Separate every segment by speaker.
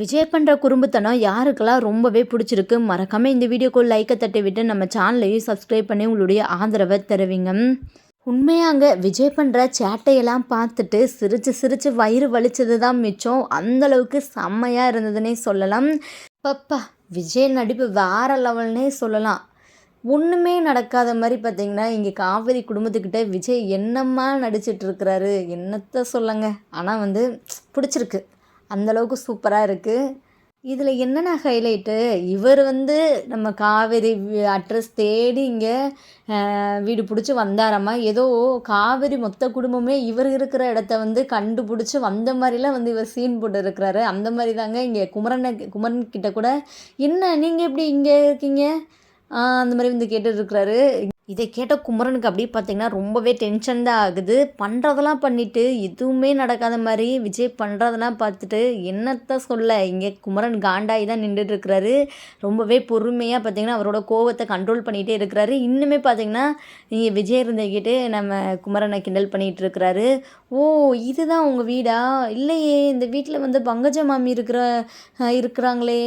Speaker 1: விஜய் பண்ணுற குறும்புத்தனம் யாருக்கெல்லாம் ரொம்பவே பிடிச்சிருக்கு மறக்காமல் இந்த வீடியோக்கு லைக்கை தட்டி விட்டு நம்ம சேனலையும் சப்ஸ்கிரைப் பண்ணி உங்களுடைய ஆதரவை தருவீங்க. உண்மையாங்க விஜய் பண்ணுற சேட்டையெல்லாம் பார்த்துட்டு சிரித்து சிரித்து வயிறு வலிச்சது தான் மிச்சம். அந்தளவுக்கு செம்மையாக இருந்ததுன்னே சொல்லலாம். பப்பா விஜய் நடிப்பு வேற லெவல்னே சொல்லலாம். ஒன்றுமே நடக்காத மாதிரி பார்த்தீங்கன்னா இங்கே காவேரி குடும்பத்துக்கிட்ட விஜய் என்னம்மா நடிச்சிட்ருக்கிறாரு என்னத்த சொல்லுங்க. ஆனால் வந்து பிடிச்சிருக்கு. அந்தளவுக்கு சூப்பராக இருக்குது இதில் என்னென்ன ஹைலைட்டு? இவர் வந்து நம்ம காவேரி அட்ரஸ் தேடி இங்கே வீடு பிடிச்சி வந்தாராம்மா ஏதோ காவேரி மொத்த குடும்பமே இவர் இருக்கிற இடத்த வந்து கண்டுபிடிச்சி வந்த மாதிரிலாம் வந்து இவர் சீன் போட்டு இருக்கிறாரு அந்த மாதிரி தாங்க இங்கே குமரனை குமரன் கிட்ட கூட. என்ன நீங்கள் எப்படி இங்கே இருக்கீங்க? அந்த மாதிரி வந்து கேட்டுருக்கிறாரு இதை கேட்ட குமரனுக்கு அப்படியே பார்த்தீங்கன்னா ரொம்பவே டென்ஷன் தான் ஆகுது. பண்ணுறதெல்லாம் பண்ணிவிட்டு எதுவுமே நடக்காத மாதிரி விஜய் பண்ணுறதெல்லாம் பார்த்துட்டு என்னத்தை சொல்ல? இங்கே குமரன் காண்டாகி தான் நின்றுட்டு இருக்கிறாரு. ரொம்பவே பொறுமையாக பார்த்தீங்கன்னா அவரோட கோவத்தை கண்ட்ரோல் பண்ணிகிட்டே இருக்கிறாரு. இன்னுமே பார்த்தீங்கன்னா இங்கே விஜய் இருந்துக்கிட்டு நம்ம குமரனை கிண்டல் பண்ணிகிட்டு இருக்கிறாரு. ஓ இதுதான் உங்கள் வீடா? இல்லையே இந்த வீட்டில் வந்து பங்கஜ மாமி இருக்கிற இருக்கிறாங்களே.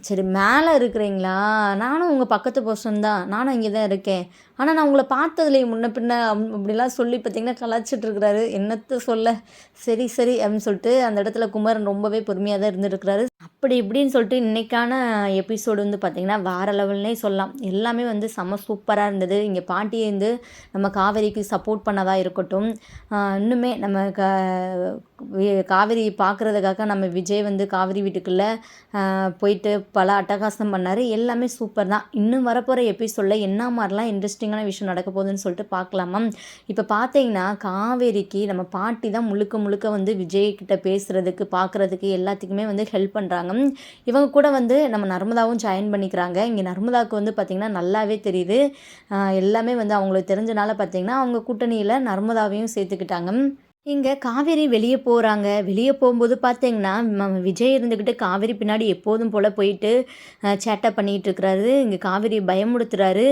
Speaker 1: சரி மேலே இருக்கிறீங்களா? நானும் உங்கள் பக்கத்து பர்சன் தான். நானும் இங்கே தான் இருக்கேன். ஆனால் நான் உங்களை பார்த்ததுலேயே முன்ன பின்ன அப்படிலாம் சொல்லி பார்த்தீங்கன்னா கலாச்சிட்டு இருக்கிறாரு. என்னத்தை சொல்ல? சரி சரி அப்படின்னு சொல்லிட்டு அந்த இடத்துல குமரன் ரொம்பவே பொறுமையாக தான் இருந்துருக்கிறாரு. அப்படி இப்படின்னு சொல்லிட்டு இன்றைக்கான எபிசோடு வந்து பார்த்திங்கன்னா வேறு லெவல்னே சொல்லலாம். எல்லாமே வந்து செம்ம சூப்பராக இருந்தது. இங்கே பாட்டி வந்து நம்ம காவேரிக்கு சப்போர்ட் பண்ணதாக இருக்கட்டும். இன்னுமே நம்ம க காவேரி பார்க்குறதுக்காக நம்ம விஜய் வந்து காவேரி வீட்டுக்குள்ளே போயிட்டு பல அட்டகாசம் பண்ணார். எல்லாமே சூப்பர் தான். இன்னும் வரப்போகிற எபிசோடில் என்ன மாதிரிலாம் இன்ட்ரெஸ்டிங்கான விஷயம் நடக்க போகுதுன்னு சொல்லிட்டு பார்க்கலாமா இப்போ பார்த்தீங்கன்னா காவேரிக்கு நம்ம பாட்டி தான் முழுக்க முழுக்க வந்து விஜய் கிட்ட பேசுகிறதுக்கு பார்க்குறதுக்கு எல்லாத்துக்குமே வந்து ஹெல்ப் பண்ணுறாங்க இவங்க கூட வந்து நம்ம நர்மதாவும் ஜாயின் பண்ணிக்கிறாங்க. இங்கே நர்மதாவுக்கு வந்து பார்த்திங்கன்னா நல்லாவே தெரியுது. எல்லாமே வந்து அவங்களுக்கு தெரிஞ்சனால பார்த்திங்கன்னா அவங்க கூட்டணியில் நர்மதாவையும் சேர்த்துக்கிட்டாங்க இங்கே காவேரி வெளியே போகிறாங்க வெளியே போகும்போது பார்த்தீங்கன்னா விஜய் இருந்துக்கிட்டு காவேரி பின்னாடி எப்போதும் போல் போயிட்டு சேட்டை பண்ணிகிட்டு இருக்கிறாரு. இங்கே காவேரி பயமுடுத்துறாரு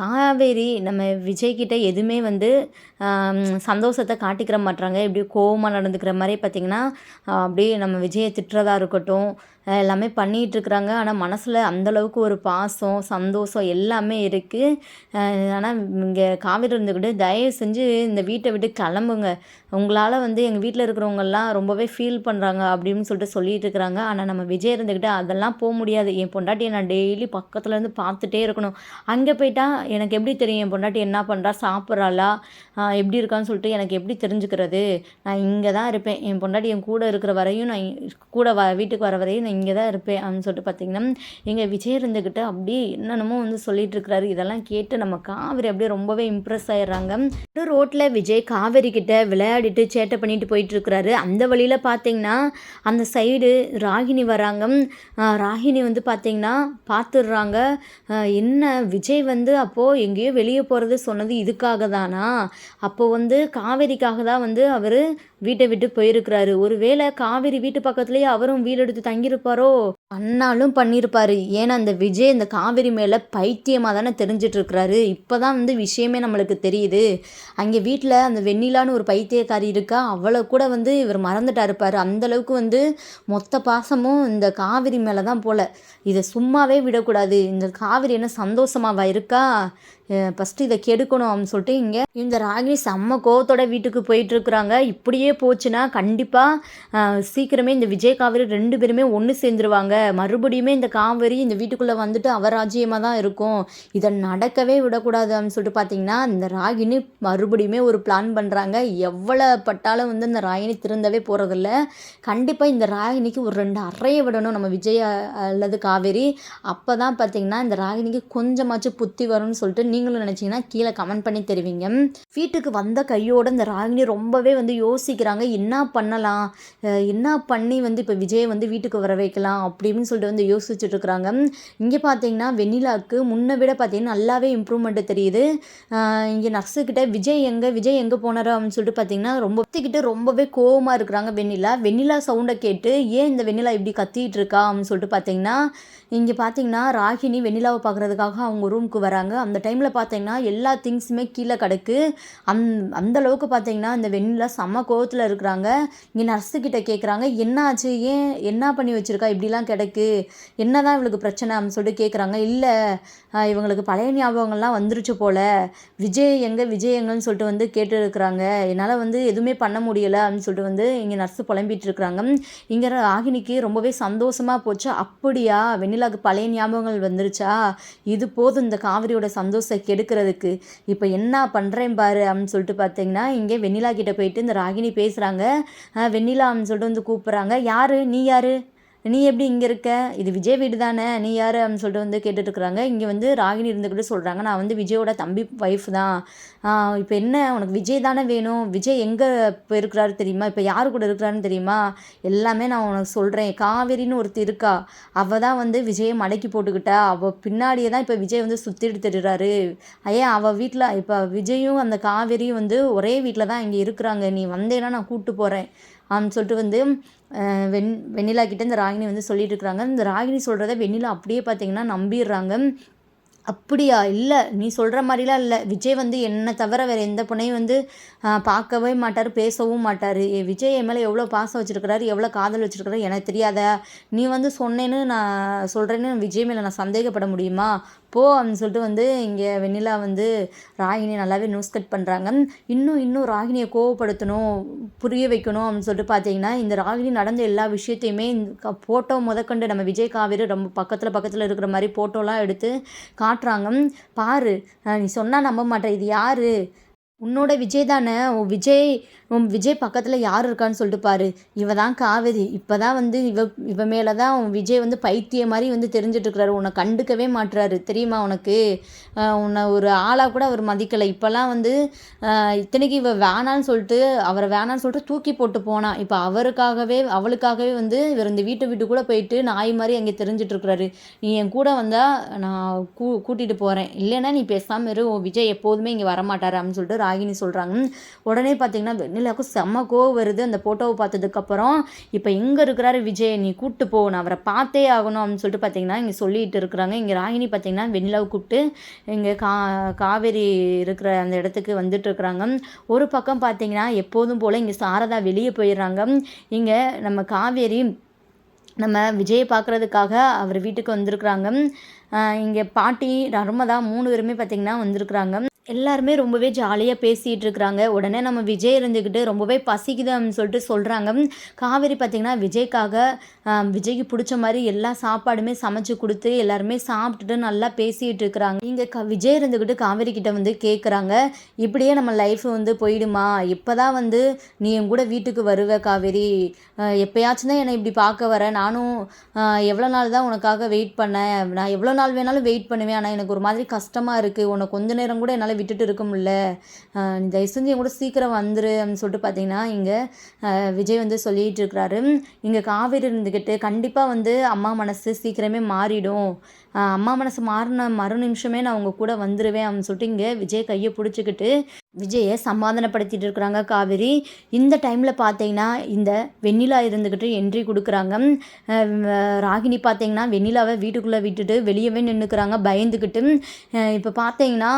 Speaker 1: காவேரி நம்ம விஜய்கிட்ட எதுவுமே வந்து சந்தோஷத்தை காட்டிக்கிற மாட்டுறாங்க இப்படி கோவமாக நடந்துக்கிற மாதிரி பார்த்திங்கன்னா அப்படியே நம்ம விஜயை திட்டுறதா இருக்கட்டும் எல்லாமே பண்ணிகிட்ருக்குறாங்க. ஆனால் மனசில் அந்தளவுக்கு ஒரு பாசம் சந்தோஷம் எல்லாமே இருக்குது ஆனால் இங்கே காவேரி இருந்துக்கிட்டு தயவு செஞ்சு இந்த வீட்டை விட்டு கிளம்புங்க. உங்களால் வந்து எங்கள் வீட்டில் இருக்கிறவங்கெல்லாம் ரொம்பவே ஃபீல் பண்ணுறாங்க அப்படின்னு சொல்லிட்டு சொல்லிட்டு இருக்கிறாங்க ஆனால் நம்ம விஜய் இருந்துக்கிட்டு அதெல்லாம் போக முடியாது. என் பொண்டாட்டியை நான் டெய்லி பக்கத்துலேருந்து பார்த்துட்டே இருக்கணும். அங்கே போயிட்டா எனக்கு எப்படி தெரியும்? என் பொண்டாட்டி என்ன பண்ணுறா சாப்பிட்றாளா? எப்படி இருக்கான்னு சொல்லிட்டு எனக்கு எப்படி தெரிஞ்சுக்கிறது? நான் இங்கே தான் இருப்பேன். என் பொண்டாட்டி என் கூட இருக்கிற வரையும் நான் கூட வ வீட்டுக்கு வர வரையும் நான் இங்கே தான் இருப்பேன் அப்படின்னு சொல்லிட்டு பார்த்தீங்கன்னா எங்கள் விஜய் இருந்துக்கிட்டு அப்படியே என்னென்னமோ வந்து சொல்லிட்டு இருக்கிறாரு. இதெல்லாம் கேட்டு நம்ம காவேரி அப்படியே ரொம்பவே இம்ப்ரெஸ் ஆயிடுறாங்க. ரோட்டில் விஜய் காவேரி கிட்ட விளையாடிட்டு சேட்டை பண்ணிட்டு போயிட்டுருக்குறாரு அந்த வழியில் பார்த்தீங்கன்னா அந்த சைடு ராகினி வராங்க. ராகினி வந்து பார்த்தீங்கன்னா பார்த்துடுறாங்க என்ன விஜய் வந்து அப்போது எங்கேயோ வெளியே போகிறது சொன்னது இதுக்காக தானா அப்போ வந்து காவேரிக்காக தான் வந்து அவர் வீட்டை விட்டு போயிருக்கிறாரு. ஒருவேளை காவேரி வீட்டு பக்கத்துலேயே அவரும் வீடு எடுத்து தங்கியிருப்பாரோ? அண்ணாலும் பண்ணியிருப்பாரு. ஏன்னா அந்த விஜய் இந்த காவேரி மேலே பைத்தியமாக தானே தெரிஞ்சிட்டு இருக்கிறாரு இப்போ தான் வந்து விஷயமே நம்மளுக்கு தெரியுது. அங்கே வீட்டில் அந்த வெண்ணிலான்னு ஒரு பைத்தியக்காரி இருக்கா? அவளை கூட வந்து இவர் மறந்துட்டா இருப்பார் அந்தளவுக்கு வந்து மொத்த பாசமும் இந்த காவிரி மேலே தான் போல். இதை சும்மாவே விடக்கூடாது. இந்த காவிரி என்ன சந்தோஷமாவா இருக்கா? ஃபஸ்ட்டு இதை கெடுக்கணும் அப்படின்னு சொல்லிட்டு இங்கே இந்த ராகினி செம்ம கோவத்தோட வீட்டுக்கு போயிட்டுருக்குறாங்க. இப்படியே போச்சுன்னா கண்டிப்பாக சீக்கிரமே இந்த விஜய் காவேரி ரெண்டு பேருமே ஒன்று சேர்ந்துருவாங்க. மறுபடியுமே இந்த காவேரி இந்த வீட்டுக்குள்ளே வந்துட்டு அவராஜ்யமாக தான் இருக்கும். இதை நடக்கவே விடக்கூடாது அப்படின்னு சொல்லிட்டு பார்த்தீங்கன்னா இந்த ராகினி மறுபடியுமே ஒரு பிளான் பண்ணுறாங்க எவ்வளோ பட்டாலும் வந்து இந்த ராகினி திருந்தவே போகிறதில்ல கண்டிப்பாக இந்த ராகினிக்கு ஒரு ரெண்டு அறையை விடணும் நம்ம விஜய் அல்லது காவேரி. அப்போ தான் பார்த்தீங்கன்னா இந்த ராகினிக்கு கொஞ்சமாச்சும் புத்தி வரும்னு சொல்லிட்டு நீங்களும் நினச்சிங்கன்னா கீழே கமெண்ட் பண்ணி தருவீங்க. வீட்டுக்கு வந்த கையோட இந்த ராகினி ரொம்பவே வந்து யோசிக்கிறாங்க. என்ன பண்ணலாம்? என்ன பண்ணி வந்து இப்போ விஜயை வந்து வீட்டுக்கு வர வைக்கலாம்? அப்படின்னு சொல்லிட்டு வந்து யோசிச்சுட்டு இருக்கிறாங்க. இங்கே பார்த்தீங்கன்னா வெண்ணிலாவுக்கு முன்ன விட பார்த்தீங்கன்னா நல்லாவே இம்ப்ரூவ்மெண்ட் தெரியுது. இங்கே நர்ஸுக்கிட்ட விஜய் எங்கே? விஜய் எங்கே போனாரோ? அப்படின்னு சொல்லிட்டு பார்த்தீங்கன்னா ரொம்ப கத்திக்கிட்டு ரொம்பவே கோவமாக இருக்கிறாங்க வெண்ணிலா. வெண்ணிலா சவுண்டை கேட்டு ஏன் இந்த வெண்ணிலா இப்படி கத்திட்டு இருக்கா? அப்படின்னு சொல்லிட்டு பார்த்தீங்கன்னா இங்கே பார்த்தீங்கன்னா ராகினி வெண்ணிலாவை பார்க்குறதுக்காக அவங்க ரூமுக்கு வராங்க. அந்த டைமில் டைமில் பார்த்தீங்கன்னா எல்லா திங்ஸுமே கீழே கிடக்கு. அந் அந்த அளவுக்கு பார்த்தீங்கன்னா இந்த வெண்ணிலா செம்ம கோவத்தில் இருக்கிறாங்க. இங்கே நர்ஸுக்கிட்ட கேட்குறாங்க என்ன ஆச்சு ஏன் என்ன பண்ணி வச்சுருக்கா? இப்படிலாம் கிடக்கு. என்ன தான் இவளுக்கு பிரச்சனை? அப்படின்னு சொல்லிட்டு கேட்குறாங்க இல்லை இவங்களுக்கு பழைய ஞாபகங்கள்லாம் வந்துருச்சு போல். விஜய் எங்கே விஜய் எங்கன்னு சொல்லிட்டு வந்து கேட்டு இருக்கிறாங்க என்னால் வந்து எதுவுமே பண்ண முடியலை. அப்படின்னு சொல்லிட்டு வந்து இங்கே நர்ஸு புலம்பிட்டு இருக்கிறாங்க. இங்கே ராகினிக்கு ரொம்பவே சந்தோஷமாக போச்சு. அப்படியா? வெண்ணிலாவுக்கு பழைய ஞாபகங்கள் வந்துருச்சா? இது போதும். இந்த காவிரியோட சந்தோஷம் கெடுக்கிறதுக்கு. இப்போ என்ன பண்ணுறேன் பாரு அப்படின்னு சொல்லிட்டு பார்த்தீங்கன்னா இங்கே வெண்ணிலா கிட்டே போயிட்டு இந்த ராகினி பேசுகிறாங்க வெண்ணிலா அப்படின்னு சொல்லிட்டு வந்து கூப்பிட்றாங்க. யார்? நீ யார்? நீ எப்படி இங்கே இருக்க? இது விஜய் வீடு தானே நீ யார் அப்படின்னு சொல்லிட்டு வந்து கேட்டுட்ருக்குறாங்க இங்கே வந்து ராகினி இருந்துக்கிட்டு சொல்கிறாங்க நான் வந்து விஜயோட தம்பி ஒய்ஃப் தான். இப்போ என்ன? உனக்கு விஜய் தானே வேணும். விஜய் எங்கே இப்போ இருக்கிறாரு தெரியுமா? இப்போ யார் கூட இருக்கிறாருன்னு தெரியுமா? எல்லாமே நான் உனக்கு சொல்கிறேன் காவேரின்னு ஒருத்தி இருக்கா. அவள் தான் வந்து விஜயை மடக்கி போட்டுக்கிட்டா. அவள் பின்னாடியே தான் இப்போ விஜய் வந்து சுற்றிட்டு தெரியுறாரு ஐயா அவள் வீட்டில் இப்போ விஜயும் அந்த காவேரியும் வந்து ஒரே வீட்டில் தான் இங்கே இருக்கிறாங்க. நீ வந்தேன்னா நான் கூப்பிட்டு போகிறேன் அப்படின்னு சொல்லிட்டு வந்து வெண் வெண்ணிலா கிட்ட இந்த ராகினி வந்து சொல்லிட்டு இருக்கிறாங்க இந்த ராகினி சொல்கிறத வெண்ணிலா அப்படியே பார்த்தீங்கன்னா நம்பிடுறாங்க. அப்படியா? இல்லை. நீ சொல்கிற மாதிரிலாம் இல்லை. விஜய் வந்து என்னை தவிர வேறு எந்த பொண்ணையும் வந்து பார்க்கவே மாட்டார் பேசவும் மாட்டார். விஜய் என் மேலே எவ்வளோ பாசம் வச்சுருக்கிறாரு எவ்வளோ காதல் வச்சுருக்கிறாரு எனக்கு தெரியாத? நீ வந்து சொன்னேன்னு நான் சொல்கிறேன்னு விஜய் மேலே நான் சந்தேகப்பட முடியுமா? போ அப்படின்னு சொல்லிட்டு வந்து இங்கே வெண்ணிலா வந்து ராகினி நல்லாவே நியூஸ் கட் பண்ணுறாங்க இன்னும் இன்னும் ராகினியை கோவப்படுத்தணும் புரிய வைக்கணும் அப்படின்னு சொல்லிட்டு பார்த்தீங்கன்னா இந்த ராகினி நடந்த எல்லா விஷயத்தையுமே ஃபோட்டோ முதற்கண்டு நம்ம விஜய் காவேரி ரொம்ப பக்கத்தில் பக்கத்தில் இருக்கிற மாதிரி ஃபோட்டோலாம் எடுத்து காட்டுறாங்க. பாரு நீ சொன்னால் நம்ப மாட்டேன். இது யார்? உன்னோட விஜய் தானே. விஜய் உன் விஜய் பக்கத்தில் யார் இருக்கான்னு சொல்லிட்டு பாரு. இவ தான் காவேரி. இப்போ தான் வந்து இவ இவ மேலே தான் உன் விஜய் வந்து பைத்திய மாதிரி வந்து தெரிஞ்சிட்ருக்கிறாரு உன்னை கண்டுக்கவே மாட்டுறாரு தெரியுமா உனக்கு? உன்னை ஒரு ஆளாக கூட அவர் மதிக்கலை. இப்போல்லாம் வந்து இத்தனைக்கு இவ வேணான்னு சொல்லிட்டு அவரை வேணான்னு சொல்லிட்டு தூக்கி போட்டு போனான் இப்போ அவருக்காகவே அவளுக்காகவே வந்து இவர் இந்த வீட்டை விட்டு கூட போயிட்டு நாய் மாதிரி அங்கே தெரிஞ்சிட்ருக்கிறாரு நீ என் கூட வந்தால் நான் கூ கூட்டிகிட்டு போகிறேன் இல்லைன்னா நீ பேசாமல் இரு. உன் விஜய் எப்போதுமே இங்கே வரமாட்டார் அப்படின்னு சொல்லிட்டு ராகினி சொல்கிறாங்க உடனே பார்த்தீங்கன்னா வெண்ணிலாவுக்கும் செம்ம கோவம் வருது. அந்த ஃபோட்டோவை பார்த்ததுக்கப்புறம் இப்போ எங்கே இருக்கிறாரு விஜய் நீ கூப்பிட்டு போ நான் அவரை பார்த்தே ஆகணும் அப்படின்னு சொல்லிட்டு பார்த்தீங்கன்னா இங்கே சொல்லிட்டு இருக்கிறாங்க. இங்கே ராகினி பார்த்தீங்கன்னா வெண்ணிலாவை கூப்பிட்டு இங்கே கா காவேரி இருக்கிற அந்த இடத்துக்கு வந்துட்டு இருக்கிறாங்க. ஒரு பக்கம் பார்த்தீங்கன்னா எப்போதும் போல் இங்கே சாரதா வெளியே போயிடுறாங்க. இங்கே நம்ம காவேரி நம்ம விஜயை பார்க்குறதுக்காக அவர் வீட்டுக்கு வந்திருக்குறாங்க. இங்கே பாட்டி நர்மதா மூணு பேருமே பார்த்திங்கன்னா வந்திருக்கிறாங்க. எல்லாருமே ரொம்பவே ஜாலியாக பேசிகிட்டு இருக்கிறாங்க உடனே நம்ம விஜய் இருந்துக்கிட்டு ரொம்பவே பசிக்குதுன்னு சொல்லிட்டு சொல்கிறாங்க காவேரி பார்த்திங்கன்னா விஜய்க்காக விஜய்க்கு பிடிச்ச மாதிரி எல்லா சாப்பாடுமே சமைச்சு கொடுத்து எல்லாருமே சாப்பிட்டுட்டு நல்லா பேசிகிட்டு இருக்கிறாங்க இங்கே க விஜய் இருந்துக்கிட்டு காவேரி கிட்ட வந்து கேட்குறாங்க இப்படியே நம்ம லைஃப் வந்து போயிடுமா? இப்போ தான் வந்து நீ என் கூட வீட்டுக்கு வருவ காவேரி. எப்போயாச்சும் தான் என்னை இப்படி பார்க்க வர. நானும் எவ்வளோ நாள் தான் உனக்காக வெயிட் பண்ணேன். நான் எவ்வளோ நாள் வேணாலும் வெயிட் பண்ணுவேன். ஆனால் எனக்கு ஒரு மாதிரி கஷ்டமாக இருக்குது உன்னை கொஞ்ச நேரம் கூட என்னால் விட்டுட்டு இருக்க முடியல. தயவு செஞ்சு என் கூட சீக்கிரம் வந்துரு அப்படின்னு சொல்லிட்டு பார்த்தீங்கன்னா இங்கே விஜய் வந்து சொல்லிகிட்டு இருக்கிறாரு இங்கே காவேரி இருந்துக்கிட்டு கண்டிப்பாக வந்து அம்மா மனசு சீக்கிரமே மாறிடும். அம்மா மனசு மாறின மறு நிமிஷமே நான் உங்கள் கூட வந்துடுவேன் அப்படின்னு சொல்லிட்டு இங்கே விஜய் கையை பிடிச்சிக்கிட்டு விஜயை சமாதானப்படுத்திட்டு இருக்கிறாங்க காவேரி. இந்த டைமில் பார்த்தீங்கன்னா இந்த வெண்ணிலா இருந்துக்கிட்டு என்ட்ரி கொடுக்குறாங்க. ராகினி பார்த்தீங்கன்னா வெண்ணிலாவை வீட்டுக்குள்ளே விட்டுட்டு வெளியவே நின்றுக்கிறாங்க பயந்துக்கிட்டு இப்போ பார்த்தீங்கன்னா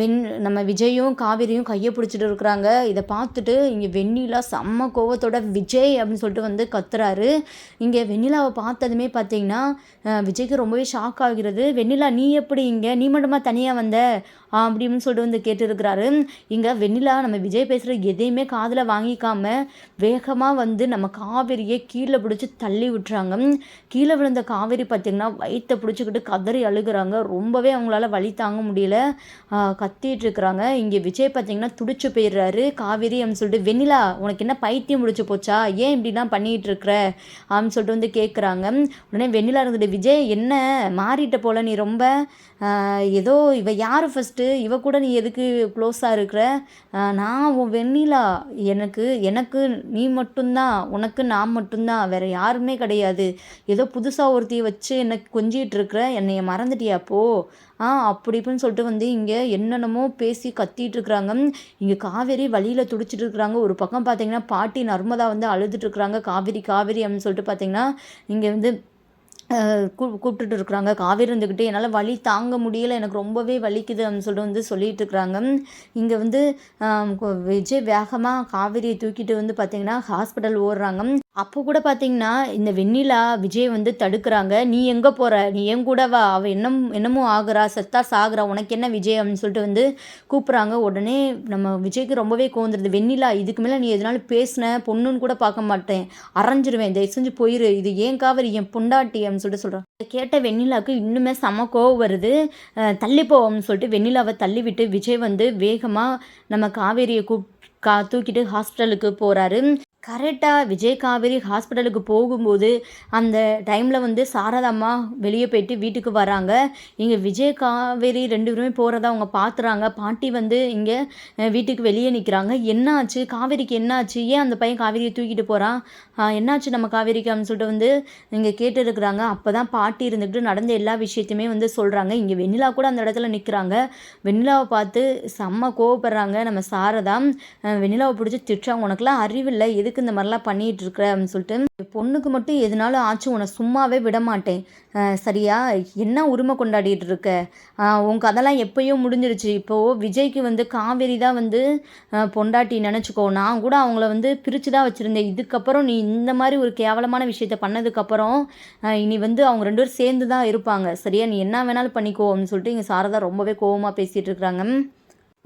Speaker 1: வெண் நம்ம விஜயும் காவேரியும் கையை பிடிச்சிட்டு இருக்கிறாங்க. இதை பார்த்துட்டு இங்கே வெண்ணிலா செம்ம கோவத்தோட விஜய் அப்படின்னு சொல்லிட்டு வந்து கத்துறாரு. இங்கே வெண்ணிலாவை பார்த்ததுமே பார்த்தீங்கன்னா விஜய்க்கு ரொம்பவே ஷாக் ஆகிறது. வெண்ணிலா நீ எப்படி இங்கே? நீ மட்டுமா தனியாக வந்த? அப்படின்னு சொல்லிட்டு வந்து கேட்டுருக்கிறாரு. இங்கே வெண்ணிலா நம்ம விஜய் பேசுகிற எதையுமே காதில் வாங்கிக்காம வேகமாக வந்து நம்ம காவேரியை கீழே பிடிச்சி தள்ளி விட்டுறாங்க. கீழே விழுந்த காவேரி பார்த்திங்கன்னா வயிற்றை பிடிச்சிக்கிட்டு கதறி அழுகுறாங்க. ரொம்பவே அவங்களால வழி தாங்க முடியல. கத்திட்டு இருக்கிறாங்க. இங்கே விஜய் பார்த்திங்கன்னா துடிச்சு போயிடுறாரு. காவேரி அப்படின்னு சொல்லிட்டு வெண்ணிலா உனக்கு என்ன பைத்தியம் முடிச்சு போச்சா? ஏன் இப்படிலாம் பண்ணிகிட்டு இருக்கிற? அப்படின்னு சொல்லிட்டு வந்து கேட்குறாங்க உடனே வெண்ணிலா இருந்துட்டு விஜய் என்ன? மாறிட்ட போல நீ ரொம்ப. ஏதோ இவ யார் ஃபஸ்ட்டு இவ கூட நீ எதுக்கு க்ளோஸாக இருக்கிற? நான் உன் வெண்ணிலா. எனக்கு எனக்கு நீ மட்டும்தான். உனக்கு நான் மட்டும்தான். வேறு யாருமே கிடையாது. ஏதோ புதுசாக ஒருத்தியை வச்சு எனக்கு கொஞ்சிகிட்டு இருக்கிற? என்னைய மறந்துட்டியா போ. ஆ அப்படி இப்படின்னு சொல்லிட்டு வந்து இங்கே என்னென்னமோ பேசி கத்திட்டு இருக்கிறாங்க. இங்கே காவேரி வழியில் துடிச்சிட்டு இருக்கிறாங்க. ஒரு பக்கம் பார்த்தீங்கன்னா பாட்டி நர்மதா வந்து அழுதுட்டு இருக்கிறாங்க. காவேரி காவேரி அப்படின்னு சொல்லிட்டு பார்த்தீங்கன்னா இங்கே வந்து கூப்பிட்டுட்டு இருக்கிறாங்க காவேரி இருந்துக்கிட்டு என்னால் வலி தாங்க முடியல. எனக்கு ரொம்பவே வலிக்குது அப்படின்னு சொல்லிட்டு வந்து சொல்லிட்டு இருக்கிறாங்க இங்கே வந்து விஜய் வேகமாக காவேரியை தூக்கிட்டு வந்து பார்த்தீங்கன்னா ஹாஸ்பிட்டல் ஓடுறாங்க. அப்போ கூட பார்த்தீங்கன்னா இந்த வெண்ணிலா விஜய் வந்து தடுக்கிறாங்க. நீ எங்கே போகிற நீ என் கூட வா. அவள் என்னம் என்னமோ ஆகுறா. செத்தா சாகுறா. உனக்கு என்ன விஜய் அப்படின்னு சொல்லிட்டு வந்து கூப்பிட்றாங்க. உடனே நம்ம விஜய்க்கு ரொம்பவே கோந்துருது வெண்ணிலா இதுக்கு மேலே நீ எதனாலும் பேசின பொண்ணுன்னு கூட பார்க்க மாட்டேன். அரைஞ்சிருவேன். தயவு செஞ்சு போயிரு. இது ஏன் காவிரி? என் பொண்டாட்டி அப்படின்னு சொல்லிட்டு சொல்கிறான் கேட்ட வெண்ணிலாவுக்கு இன்னுமே செம கோவம் வருது. அஹ் தள்ளி போவோம்னு சொல்லிட்டு வெண்ணிலாவை தள்ளிவிட்டு விஜய் வந்து வேகமாக நம்ம காவேரியை கூப் கா தூக்கிட்டு ஹாஸ்பிட்டலுக்கு போகிறாரு கரெக்டாக விஜய் காவேரி ஹாஸ்பிட்டலுக்கு போகும்போது அந்த டைமில் வந்து சாரதாம்மா வெளியே போயிட்டு வீட்டுக்கு வராங்க. இங்கே விஜய் காவேரி ரெண்டு பேருமே போகிறத அவங்க பார்த்துறாங்க பாட்டி வந்து இங்கே வீட்டுக்கு வெளியே நிற்கிறாங்க என்னாச்சு? காவேரிக்கு என்னாச்சு? ஏன் அந்த பையன் காவேரியை தூக்கிட்டு போகிறான் என்னாச்சு நம்ம காவேரிக்கு அப்படின்னு சொல்லிட்டு வந்து இங்கே கேட்டுருக்குறாங்க. அப்போ தான் பாட்டி இருந்துக்கிட்டு நடந்த எல்லா விஷயத்தையுமே வந்து சொல்கிறாங்க இங்கே வெண்ணிலா கூட அந்த இடத்துல நிற்கிறாங்க வெண்ணிலாவை பார்த்து செம்ம கோவப்படுறாங்க நம்ம சாரதா. வெண்ணிலாவை பிடிச்சி திட்டுறாங்க. உனக்குலாம் அறிவில்லை. எது எதுக்கு இந்த மாதிரிலாம் பண்ணிகிட்டு இருக்க அப்படின்னு சொல்லிட்டு பொண்ணுக்கு மட்டும் எதுனாலும் ஆச்சு உன்னை சும்மாவே விட மாட்டேன் சரியா? என்ன உரிமை கொண்டாடிட்டு இருக்க உன் கதெல்லாம் எப்பயோ முடிஞ்சிருச்சு. இப்போது விஜய்க்கு வந்து காவேரி தான் வந்து பொண்டாட்டி நினச்சிக்கோ. நான் கூட அவங்கள வந்து பிரித்து தான் வச்சுருந்தேன். இதுக்கப்புறம் நீ இந்த மாதிரி ஒரு கேவலமான விஷயத்த பண்ணதுக்கப்புறம் இனி வந்து அவங்க ரெண்டு பேரும் சேர்ந்து தான் இருப்பாங்க. சரியா? நீ என்ன வேணாலும் பண்ணிக்கோ அப்படின்னு சொல்லிட்டு இங்கே சாரதா ரொம்பவே கோவமாக பேசிகிட்டு இருக்கிறாங்க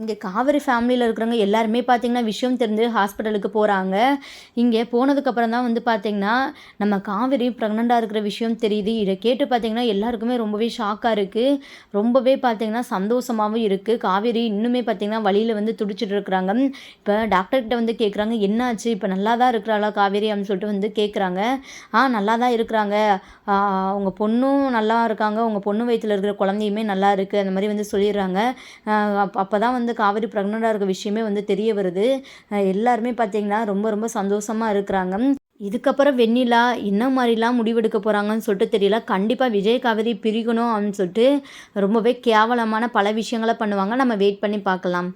Speaker 1: இங்கே காவிரி ஃபேமிலியில் இருக்கிறவங்க எல்லாருமே பார்த்திங்கன்னா விஷயம் தெரிஞ்சு ஹாஸ்பிட்டலுக்கு போகிறாங்க இங்கே போனதுக்கப்புறம் தான் வந்து பார்த்திங்கன்னா நம்ம காவிரி ப்ரெக்னெண்ட்டாக இருக்கிற விஷயம் தெரியுது. இதை கேட்டு பார்த்தீங்கன்னா எல்லாருக்குமே ரொம்பவே ஷாக்காக இருக்குது ரொம்பவே பார்த்திங்கன்னா சந்தோஷமாகவும் இருக்குது காவேரி இன்னுமே பார்த்தீங்கன்னா வழியில் வந்து துடிச்சிட்டு இருக்கிறாங்க. இப்போ டாக்டர்கிட்ட வந்து கேட்குறாங்க என்னாச்சு? இப்போ நல்லா தான் இருக்கிறாளா காவேரி? அப்படின்னு சொல்லிட்டு வந்து கேட்குறாங்க ஆ நல்லா தான் இருக்கிறாங்க அவங்க பொண்ணும் நல்லா இருக்காங்க. உங்கள் பொண்ணு வயிற்றில் இருக்கிற குழந்தையுமே நல்லா இருக்குது அந்த மாதிரி வந்து சொல்லிடுறாங்க. அப்போ அப்போ தான் வந்து காவேரி ப்ரெக்னெண்ட்டாக இருக்க விஷயமே வந்து தெரிய வருது. எல்லாருமே பார்த்தீங்கன்னா ரொம்ப ரொம்ப சந்தோஷமாக இருக்கிறாங்க. இதுக்கப்புறம் வெண்ணிலா என்ன மாதிரிலாம் முடிவெடுக்க போகிறாங்கன்னு சொல்லிட்டு தெரியல. கண்டிப்பாக விஜய் காவேரி பிரிக்கணும் அப்படின்னு சொல்லிட்டு ரொம்பவே கேவலமான பல விஷயங்களை பண்ணுவாங்க. நம்ம வெயிட் பண்ணி பார்க்கலாம்.